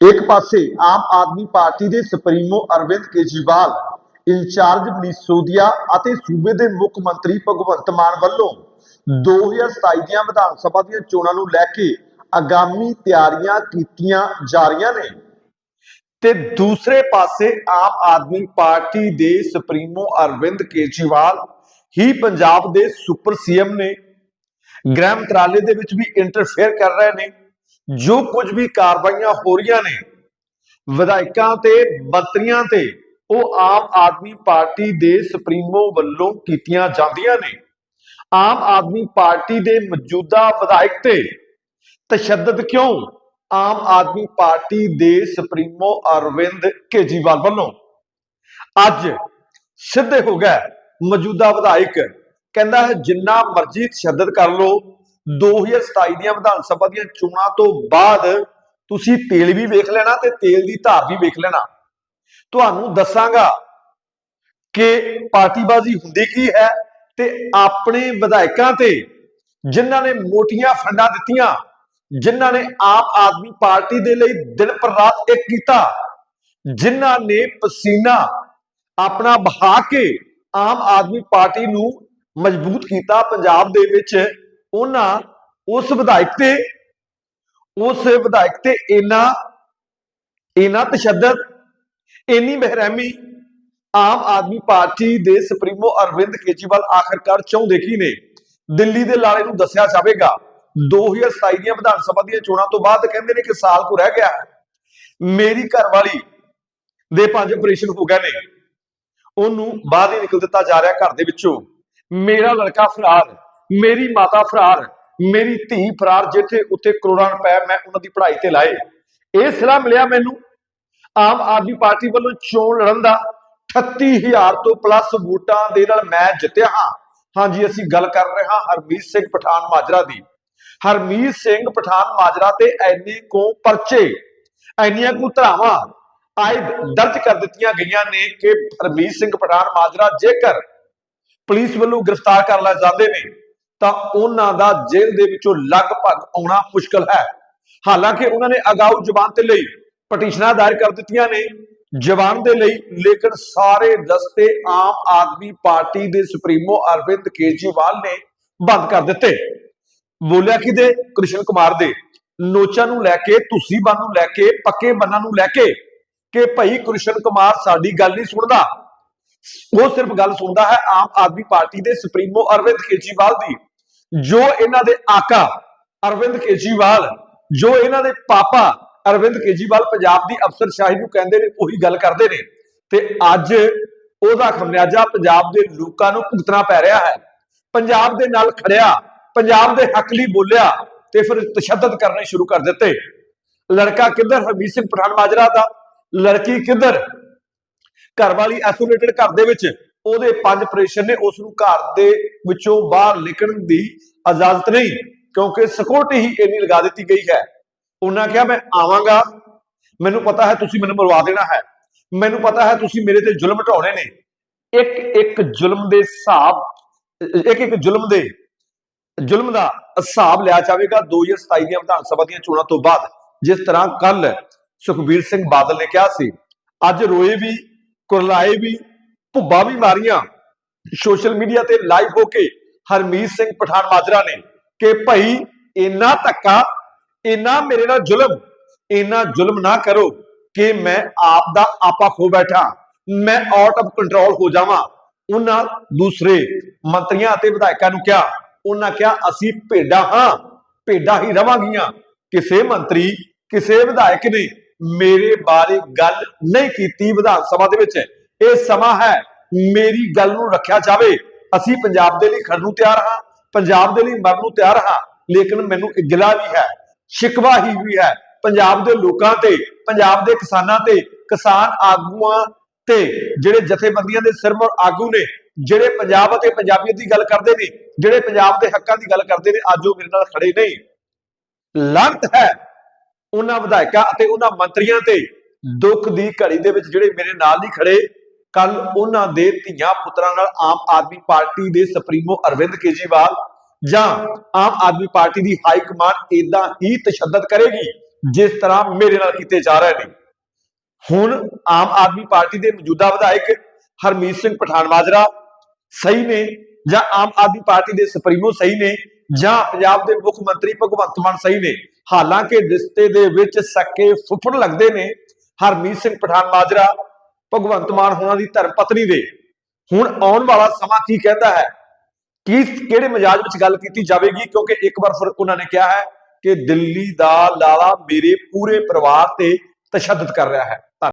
ਇੱਕ ਪਾਸੇ ਆਮ ਆਦਮੀ ਪਾਰਟੀ ਦੇ ਸੁਪਰੀਮੋ ਅਰਵਿੰਦ ਕੇਜਰੀਵਾਲ, ਇੰਚਾਰਜ ਮਨੀਸ਼ ਸੋਦੀਆ ਅਤੇ ਸੂਬੇ ਦੇ ਮੁੱਖ ਮੰਤਰੀ ਭਗਵੰਤ ਮਾਨ ਵੱਲੋਂ 2027 ਦੀਆਂ ਵਿਧਾਨ ਸਭਾ ਦੀਆਂ ਚੋਣਾਂ ਨੂੰ ਲੈ ਕੇ ਆਗਾਮੀ ਤਿਆਰੀਆਂ ਕੀਤੀਆਂ ਜਾ ਰਹੀਆਂ ਨੇ। ਤੇ ਦੂਸਰੇ ਪਾਸੇ ਆਮ ਆਦਮੀ ਪਾਰਟੀ ਦੇ ਸੁਪਰੀਮੋ ਅਰਵਿੰਦ ਕੇਜਰੀਵਾਲ ਹੀ ਪੰਜਾਬ ਦੇ ਸੁਪਰ ਸੀਐਮ ਨੇ। ਗ੍ਰਹਿ ਮੰਤਰਾਲੇ ਦੇ ਵਿੱਚ ਵੀ ਇੰਟਰਫੇਅਰ ਕਰ ਰਹੇ ਨੇ। ਜੋ ਕੁਝ ਵੀ ਕਾਰਵਾਈਆਂ ਹੋ ਰਹੀਆਂ ਨੇ, ਵਿਧਾਇਕਾਂ ਤੇ, ਮੰਤਰੀਆਂ ਤੇ, ਉਹ ਆਮ ਆਦਮੀ ਪਾਰਟੀ ਦੇ ਸੁਪਰੀਮੋ ਵੱਲੋਂ ਕੀਤੀਆਂ ਜਾਂਦੀਆਂ ਨੇ। ਆਮ ਆਦਮੀ ਪਾਰਟੀ ਦੇ ਮੌਜੂਦਾ ਵਿਧਾਇਕ ਤੇ ਤਸ਼ੱਦਦ ਕਿਉਂ? ਆਮ ਆਦਮੀ ਪਾਰਟੀ ਦੇ ਸੁਪਰੀਮੋ ਅਰਵਿੰਦ ਕੇਜਰੀਵਾਲ ਵੱਲੋਂ। ਅੱਜ ਸਿੱਧੇ ਹੋ ਗਏ ਮੌਜੂਦਾ ਵਿਧਾਇਕ, ਕਹਿੰਦਾ ਹੈ ਜਿੰਨਾ ਮਰਜ਼ੀ ਤਸ਼ੱਦਦ ਕਰ ਲੋ 2027 ਦੀਆਂ ਵਿਧਾਨ ਸਭਾ ਦੀਆਂ ਚੋਣਾਂ ਤੋਂ ਬਾਅਦ ਤੁਸੀਂ ਤੇਲ ਵੀ ਵੇਖ ਲੈਣਾ ਤੇ ਤੇਲ ਦੀ ਧਾਰ ਵੀ ਵੇਖ ਲੈਣਾ। ਤੁਹਾਨੂੰ ਦੱਸਾਂਗਾ ਕਿ ਪਾਰਟੀਬਾਜ਼ੀ ਹੁੰਦੀ ਕੀ ਹੈ ਤੇ ਆਪਣੇ ਵਿਧਾਇਕਾਂ ਤੇ ਜਿਨ੍ਹਾਂ ਨੇ ਮੋਟੀਆਂ ਫੰਡਾਂ ਦਿੱਤੀਆਂ, ਜਿਨ੍ਹਾਂ ਨੇ ਆਮ ਆਦਮੀ ਪਾਰਟੀ ਦੇ ਲਈ ਦਿਨ ਪਰ ਰਾਤ ਇੱਕ ਕੀਤਾ, ਜਿਨ੍ਹਾਂ ਨੇ ਪਸੀਨਾ ਆਪਣਾ ਬਹਾ ਕੇ ਆਮ ਆਦਮੀ ਪਾਰਟੀ ਨੂੰ ਮਜ਼ਬੂਤ ਕੀਤਾ ਪੰਜਾਬ ਦੇ ਵਿੱਚ। ਉਹਨਾਂ ਉਸ ਵਿਧਾਇਕ ਤੇ, ਉਸ ਵਿਧਾਇਕ ਤੇ ਇਨਾ ਇਨਾ ਤਸ਼ੱਦਦ, ਇੰਨੀ ਬਹਿਰਮੀ ਆਮ ਆਦਮੀ ਪਾਰਟੀ ਦੇ ਸੁਪਰੀਮੋ ਅਰਵਿੰਦ ਕੇਜਰੀਵਾਲ ਆਖਰਕਾਰ ਚਾਹੁੰਦੇ ਕੀ ਨੇ? ਦਿੱਲੀ ਦੇ ਲਾਲੇ ਨੂੰ ਦੱਸਿਆ ਜਾਵੇਗਾ। 2027 ਦੀਆਂ ਵਿਧਾਨ ਸਭਾ ਦੀਆਂ ਚੋਣਾਂ ਤੋਂ ਬਾਅਦ ਕਹਿੰਦੇ ਨੇ ਕਿ ਸਾਲ ਕੋ ਰਹਿ ਗਿਆ ਹੈ। ਮੇਰੀ ਘਰਵਾਲੀ ਦੇ ਪੰਜ ਆਪਰੇਸ਼ਨ ਹੋ ਗਏ ਨੇ। ਉਹਨੂੰ ਬਾਹਰ ਹੀ ਨਿਕਲ ਦਿੱਤਾ ਜਾ ਰਿਹਾ ਘਰ ਦੇ ਵਿੱਚੋਂ। ਮੇਰਾ ਲੜਕਾ ਫਰਾਰ ਮੇਰੀ ਮਾਤਾ ਫਰਾਰ ਮੇਰੀ ਧੀ ਫਰਾਰ, ਜਿੱਥੇ ਉੱਥੇ ਕਰੋੜਾਂ ਰੁਪਏ ਮੈਂ ਉਹਨਾਂ ਦੀ ਪੜ੍ਹਾਈ ਤੇ ਲਾਏ। ਇਹ ਸਲਾਹ ਮਿਲਿਆ ਮੈਨੂੰ। ਆਮ ਆਦਮੀ ਪਾਰਟੀ ਵੱਲੋਂ ਚੋਣ ਲੜਨ ਦਾ 38000 ਤੋਂ ਪਲੱਸ ਵੋਟਾਂ ਦੇ ਨਾਲ ਮੈਂ ਜਿੱਤਿਆ ਹਾਂ। ਹਾਂਜੀ, ਅਸੀਂ ਗੱਲ ਕਰ ਰਹੇ ਹਾਂ ਹਰਮੀਤ ਸਿੰਘ ਪਠਾਨ ਮਾਜਰਾ ਦੀ। ਹਰਮੀਤ ਸਿੰਘ ਪਠਾਨ ਮਾਜਰਾ ਤੇ ਐਨੇ ਕੋ ਪਰਚੇ, ਐਨੀਆਂ ਕੋ ਧਰਾਵਾਂ ਆਏ ਦਰਜ ਕਰ ਦਿੱਤੀਆਂ ਗਈਆਂ ਨੇ ਕਿ ਹਰਮੀਤ ਸਿੰਘ ਪਠਾਨ ਮਾਜਰਾ ਜੇਕਰ ਪੁਲਿਸ ਵੱਲੋਂ ਗ੍ਰਿਫਤਾਰ ਕਰ ਲਏ ਜਾਂਦੇ ਨੇ ਤਾਂ ਉਹਨਾਂ ਦਾ ਜੇਲ੍ਹ ਦੇ ਵਿੱਚੋਂ ਲਗਭਗ ਆਉਣਾ ਮੁਸ਼ਕਲ ਹੈ। ਹਾਲਾਂਕਿ ਉਹਨਾਂ ਨੇ ਅਗਾਊ ਜ਼ਬਾਨ ਤੇ ਲਈ ਪਟੀਸ਼ਨਾਂ ਦਾਇਰ ਕਰ ਦਿੱਤੀਆਂ ਨੇ। ਜ਼ਬਾਨ ਦੇ ਲਈ ਲੇਕਿਨ ਸਾਰੇ ਰਸਤੇ ਆਮ ਆਦਮੀ ਪਾਰਟੀ ਦੇ ਸੁਪਰੀਮੋ ਅਰਵਿੰਦ ਕੇਜਰੀਵਾਲ ਨੇ ਬੰਦ ਕਰ ਦਿੱਤੇ। ਬੋਲਿਆ ਕਿਦੇ ਕ੍ਰਿਸ਼ਨ ਕੁਮਾਰ ਦੇ। ਨੋਚਾ ਨੂੰ ਲੈ ਕੇ, ਤੁਸੀਂ ਬੰਨ ਨੂੰ ਲੈ ਕੇ, ਪੱਕੇ ਬੰਨਾਂ ਨੂੰ ਲੈ ਕੇ ਕਿ ਭਾਈ ਕ੍ਰਿਸ਼ਨ ਕੁਮਾਰ ਸਾਡੀ ਗੱਲ ਨਹੀਂ ਸੁਣਦਾ। ਉਹ ਸਿਰਫ ਗੱਲ ਸੁਣਦਾ ਹੈ ਆਮ ਆਦਮੀ ਪਾਰਟੀ ਦੇ ਸੁਪਰੀਮੋ ਅਰਵਿੰਦ ਕੇਜਰੀਵਾਲ ਦੀ, ਜੋ ਇਹਨਾਂ ਦੇ ਆਕਾ ਅਰਵਿੰਦ ਕੇਜਰੀਵਾਲ, ਜੋ ਇਹਨਾਂ ਦੇ ਪਾਪਾ ਅਰਵਿੰਦ ਕੇਜਰੀਵਾਲ ਪੰਜਾਬ ਦੀ ਅਫਸਰਸ਼ਾਹੀ ਨੂੰ ਕਹਿੰਦੇ ਨੇ, ਉਹੀ ਗੱਲ ਕਰਦੇ ਨੇ। ਤੇ ਅੱਜ ਉਹਦਾ ਖਮਿਆਜਾ ਪੰਜਾਬ ਦੇ ਲੋਕਾਂ ਨੂੰ ਭੁਗਤਣਾ ਪੈ ਰਿਹਾ ਹੈ। ਪੰਜਾਬ ਦੇ ਨਾਲ ਖੜਿਆ, ਪੰਜਾਬ ਦੇ ਹੱਕ ਲਈ ਬੋਲਿਆ ਤੇ ਫਿਰ ਤਸ਼ੱਦਦ ਕਰਨੇ ਸ਼ੁਰੂ ਕਰ ਦਿੱਤੇ। ਲੜਕਾ ਕਿੱਧਰ, ਹਰਮੀਤ ਸਿੰਘ ਪਠਾਨ ਮਾਜਰਾ ਦਾ? ਲੜਕੀ ਕਿੱਧਰ? ਘਰ ਵਾਲੀ ਆਈਸੋਲੇਟਡ ਘਰ ਦੇ ਵਿੱਚ, ਉਹਦੇ ਪੰਜ ਆਪਰੇਸ਼ਨ ਨੇ ਉਸ ਨੂੰ ਘਰ ਦੇ ਵਿੱਚੋਂ ਬਾਹਰ ਨਿਕਲਣ ਦੀ ਇਜਾਜ਼ਤ ਨਹੀਂ, ਕਿਉਂਕਿ ਸਿਕਿਉਰਿਟੀ ਹੀ ਇੰਨੀ ਲਗਾ ਦਿੱਤੀ ਗਈ ਹੈ। ਉਹਨਾਂ ਕਿਹਾ, ਮੈਂ ਆਵਾਂਗਾ। ਮੈਨੂੰ ਪਤਾ ਹੈ ਤੁਸੀਂ ਮੈਨੂੰ ਮਰਵਾ ਦੇਣਾ ਹੈ। ਮੈਨੂੰ ਪਤਾ ਹੈ ਤੁਸੀਂ ਮੇਰੇ ਤੇ ਜ਼ੁਲਮ ਢਾਉਣੇ ਨੇ। ਇੱਕ ਇੱਕ ਜ਼ੁਲਮ ਦੇ ਹਿਸਾਬ, ਇੱਕ ਇੱਕ ਜ਼ੁਲਮ ਦੇ, ਜ਼ੁਲਮ ਦਾ ਹਿਸਾਬ ਲਿਆ ਜਾਵੇਗਾ 2027 ਦੀਆਂ ਵਿਧਾਨ ਸਭਾ ਦੀਆਂ ਚੋਣਾਂ ਤੋਂ ਬਾਅਦ। ਜਿਸ ਤਰ੍ਹਾਂ ਕੱਲ ਸੁਖਬੀਰ ਸਿੰਘ ਬਾਦਲ ਨੇ ਕਿਹਾ ਸੀ, ਅੱਜ ਰੋਏ ਵੀ ਕੁਰਲਾਏ ਵੀ, ਭੁੱਬਾ ਵੀ ਮਾਰੀਆਂ। ਸੋਸ਼ਲ ਮੀਡੀਆ ਤੇ ਲਾਈਵ ਹੋ ਕੇ ਹਰਮੀਤ ਸਿੰਘ ਪਠਾਨ ਮਾਜਰਾ ਨੇ ਕਿ ਭਾਈ ਇੰਨਾ ਧੱਕਾ, ਇੰਨਾ ਮੇਰੇ ਨਾਲ ਜ਼ੁਲਮ, ਇੰਨਾ ਜ਼ੁਲਮ ਨਾ ਕਰੋ ਕਿ ਮੈਂ ਆਪ ਦਾ ਆਪਾ ਖੋ ਬੈਠਾ, ਮੈਂ ਆਊਟ ਆਫ ਕੰਟਰੋਲ ਹੋ ਜਾਵਾਂ। ਉਹਨਾਂ ਦੂਸਰੇ ਮੰਤਰੀਆਂ ਅਤੇ ਵਿਧਾਇਕਾਂ ਨੂੰ ਕਿਹਾ, ਉਹਨਾਂ ਕਿਹਾ, ਅਸੀਂ ਭੇਡਾਂ ਹਾਂ, ਭੇਡਾਂ ਹੀ ਰਵਾਂਗੀਆਂ। ਕਿਸੇ ਮੰਤਰੀ, ਕਿਸੇ ਵਿਧਾਇਕ ਨੇ ਮੇਰੇ ਬਾਰੇ ਗੱਲ ਨਹੀਂ ਕੀਤੀ ਵਿਧਾਨ ਸਭਾ ਦੇ ਵਿੱਚ। ਇਹ ਸਮਾਂ ਹੈ, ਮੇਰੀ ਗੱਲ ਨੂੰ ਰੱਖਿਆ ਜਾਵੇ। ਅਸੀਂ ਪੰਜਾਬ ਦੇ ਲਈ ਖੜਨ ਨੂੰ ਤਿਆਰ ਹਾਂ, ਪੰਜਾਬ ਦੇ ਲਈ ਮਰਨ ਨੂੰ ਤਿਆਰ ਹਾਂ, ਲੇਕਿਨ ਮੈਨੂੰ ਇੱਕ ਗਿਲਾ ਵੀ ਹੈ, ਸ਼ਿਕਵਾ ਹੀ ਵੀ ਹੈ। ਪੰਜਾਬ ਦੇ ਲੋਕਾਂ ਤੇ, ਪੰਜਾਬ ਦੇ ਕਿਸਾਨਾਂ ਤੇ, ਕਿਸਾਨ ਆਗੂਆਂ ਤੇ, ਜਿਹੜੇ ਜਥੇਬੰਦੀਆਂ ਦੇ ਸਿਰਮੌਰ ਆਗੂ ਨੇ, ਜਿਹੜੇ ਪੰਜਾਬ ਅਤੇ ਪੰਜਾਬੀਅਤ ਦੀ ਗੱਲ ਕਰਦੇ ਨੇ, ਜਿਹੜੇ ਪੰਜਾਬ ਦੇ ਹੱਕਾਂ ਦੀ ਗੱਲ ਕਰਦੇ ਨੇ, ਅੱਜ ਉਹ ਮੇਰੇ ਨਾਲ ਖੜੇ ਨਹੀਂ। ਲਾਂਤ ਹੈ ਉਹਨਾਂ ਵਿਧਾਇਕਾਂ ਅਤੇ ਉਹਨਾਂ ਮੰਤਰੀਆਂ ਤੇ ਦੁੱਖ ਦੀ ਘੜੀ ਦੇ ਵਿੱਚ ਜਿਹੜੇ ਮੇਰੇ ਨਾਲ ਨਹੀਂ ਖੜੇ ਕੱਲ ਉਹਨਾਂ ਦੇ ਧੀਆਂ ਪੁੱਤਰਾਂ ਨਾਲ ਆਮ ਆਦਮੀ ਪਾਰਟੀ ਦੇ ਸੁਪਰੀਮੋ ਅਰਵਿੰਦ ਕੇਜਰੀਵਾਲ ਜਾਂ ਆਮ ਆਦਮੀ ਪਾਰਟੀ ਦੀ ਹਾਈ ਕਮਾਂਡ ਇਦਾਂ ਹੀ ਤਸ਼ੱਦਦ ਕਰੇਗੀ ਜਿਸ ਤਰ੍ਹਾਂ ਮੇਰੇ ਨਾਲ ਕੀਤੇ ਜਾ ਰਹੇ ਨੇ। ਹੁਣ ਆਮ ਆਦਮੀ ਪਾਰਟੀ ਦੇ ਮੌਜੂਦਾ ਵਿਧਾਇਕ ਹਰਮੀਤ ਸਿੰਘ ਪਠਾਨ ਮਾਜਰਾ ਸਹੀ ਨੇ ਜਾਂ ਆਮ ਆਦਮੀ ਪਾਰਟੀ ਦੇ ਸੁਪਰੀਮੋ ਸਹੀ ਨੇ ਜਾਂ ਪੰਜਾਬ ਦੇ ਮੁੱਖ ਮੰਤਰੀ ਭਗਵੰਤ ਮਾਨ ਸਹੀ ਨੇ ਹਾਲਾਂਕਿ ਰਿਸ਼ਤੇ ਦੇ ਵਿੱਚ ਸੱਕੇ ਫੁੱਫੜ ਲੱਗਦੇ ਨੇ, ਹਰਮੀਤ ਸਿੰਘ ਪਠਾਨ ਮਾਜਰਾ, ਭਗਵੰਤ ਮਾਨ ਹੋਣਾ ਦੀ ਧਰਮ ਪਤਨੀ ਦੇ। ਹੁਣ ਆਉਣ ਵਾਲਾ ਸਮਾਂ ਕੀ ਕਹਿੰਦਾ ਹੈ? ਕੀ, ਕਿਹੜੇ ਮਜਾਜ ਵਿੱਚ ਗੱਲ ਕੀਤੀ ਜਾਵੇਗੀ? ਕਿਉਂਕਿ ਇੱਕ ਵਾਰ ਫਿਰ ਉਹਨਾਂ ਨੇ ਕਿਹਾ ਹੈ ਕਿ ਦਿੱਲੀ ਦਾ ਲਾਲਾ ਮੇਰੇ ਪੂਰੇ ਪਰਿਵਾਰ ਤੇ ਤਸ਼ੱਦਦ ਕਰ ਰਿਹਾ ਹੈ। ਧੰਨਵਾਦ